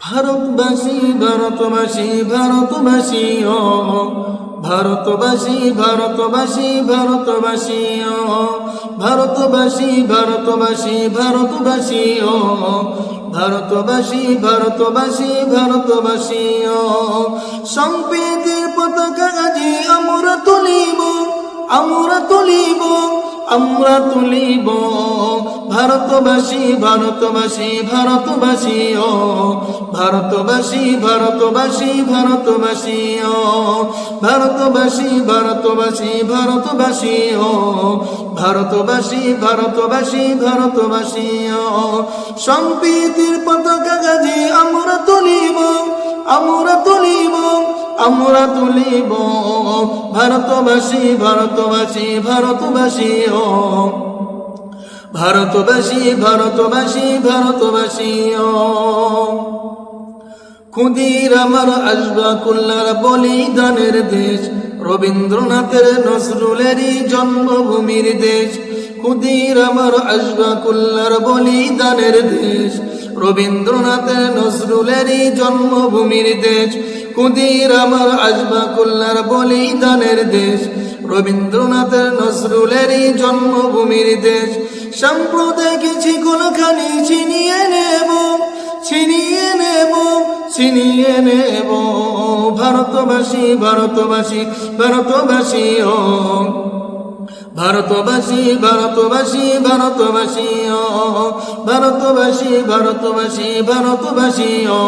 ভারতবাসী ভারতবাসী ভারতবাসী ও। ভারতবাসী ভারতবাসী ভারতবাসী ও। ভারতবাসী ভারতবাসী ভারতবাসী ও। ভারতবাসী ভারতবাসী ভারতবাসী ও। সম্প্রীতির পতাকা আজি আমরা তুলিব আমরা তুলিব আমরা তুলিব। ভারতবাসী ভারতবাসী ভারতবাসী ও ভারতবাসী ভারতবাসী ভারতবাসী ও ভারতবাসী ভারতবাসী ভারতবাসী ও ভারতবাসী ভারতবাসী ভারতবাসী ও সম্প্রীতির পতাকা গাজি আমরা তুলিব আমরা তুলিব আমরা তুলিব ভারতবাসী ভারতবাসী ভারতবাসী ও ভারতবাসী ভারতবাসী ভারতবাসী খুদির আমার আসবা কুল্লার বলিদানের দেশ, রবীন্দ্রনাথের নজরুলেরই জন্মভূমির দেশ। খুদির আমার আসবা কুল্লার বলিদানের দেশ, রবীন্দ্রনাথের নজরুলেরই জন্মভূমির দেশ। খুদির আমার আসবা কুল্লার বলিদানের দেশ, রবীন্দ্রনাথের নজরুলেরই জন্মভূমির দেশ। সাম্প্রদায়িক শিকলখানি ছিনিয়ে নেব ছিনিয়ে নেব ছিনিয়ে নেব। ভারতবাসী ভারতবাসী ভারতবাসী ও। ভারতবাসী ভারতবাসী ভারতবাসী ও। ভারতবাসী ভারতবাসী ভারতবাসী ও।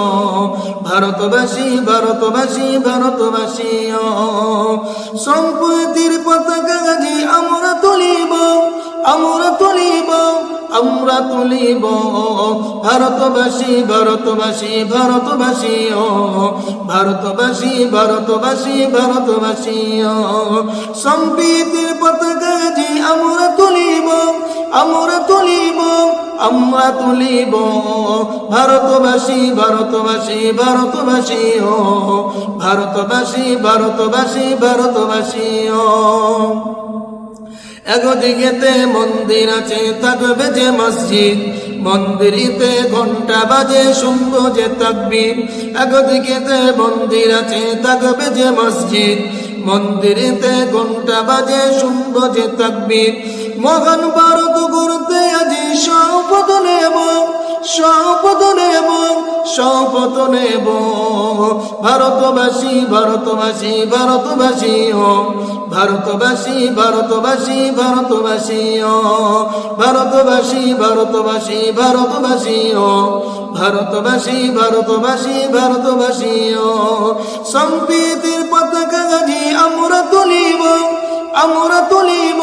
ভারতবাসী ভারতবাসী ভারতবাসী ও। সম্পত্তির পতাকা গাজি আমরা তুলিব। আমরা তুলিব আমরা তুলিব। ভারতবাসী ভারতবাসী ভারতবাসী, ও। ভারতবাসী ভারতবাসী ভারতবাসী, ও। সম্প্রীতির পতাকা যে আমরা তুলিব আমরা তুলিব আমরা তুলিব। ভারতবাসী ভারতবাসী ভারতবাসী, ও। ভারতবাসী ভারতবাসী ভারতবাসী, ও। একদিকেতে মন্দির আছে, থাকবে যে মসজিদ। মন্দিরিতে ঘণ্টা বাজে, শুনব যে তাকবীর। একদিকেতে মন্দির আছে, থাকবে যে মসজিদ। মন্দিরিতে ঘণ্টা বাজে, শুনব যে তাকবীর। মহান ভারত করতে আজি শপথ নেব। শপথ নেব শপথ নেব। ভারতবাসী ভারতবাসী ভারতবাসী ও ভারতবাসী ভারতবাসী ভারতবাসী ও ভারতবাসী ভারতবাসী ভারতবাসী ও ভারতবাসী ভারতবাসী ভারতবাসী ও সম্প্রীতির পতাকা গাজি আমরা তুলিব আমরা তুলিব।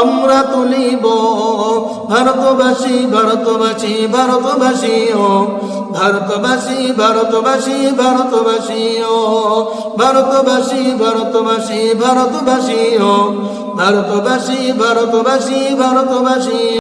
আমরা তুলিব ভারতবাসী ভারতবাসী ভারতবাসী ও ভারতবাসী ভারতবাসী ভারতবাসী ও ভারতবাসী ভারতবাসী ভারতবাসী ও ভারতবাসী ভারতবাসী ভারতবাসী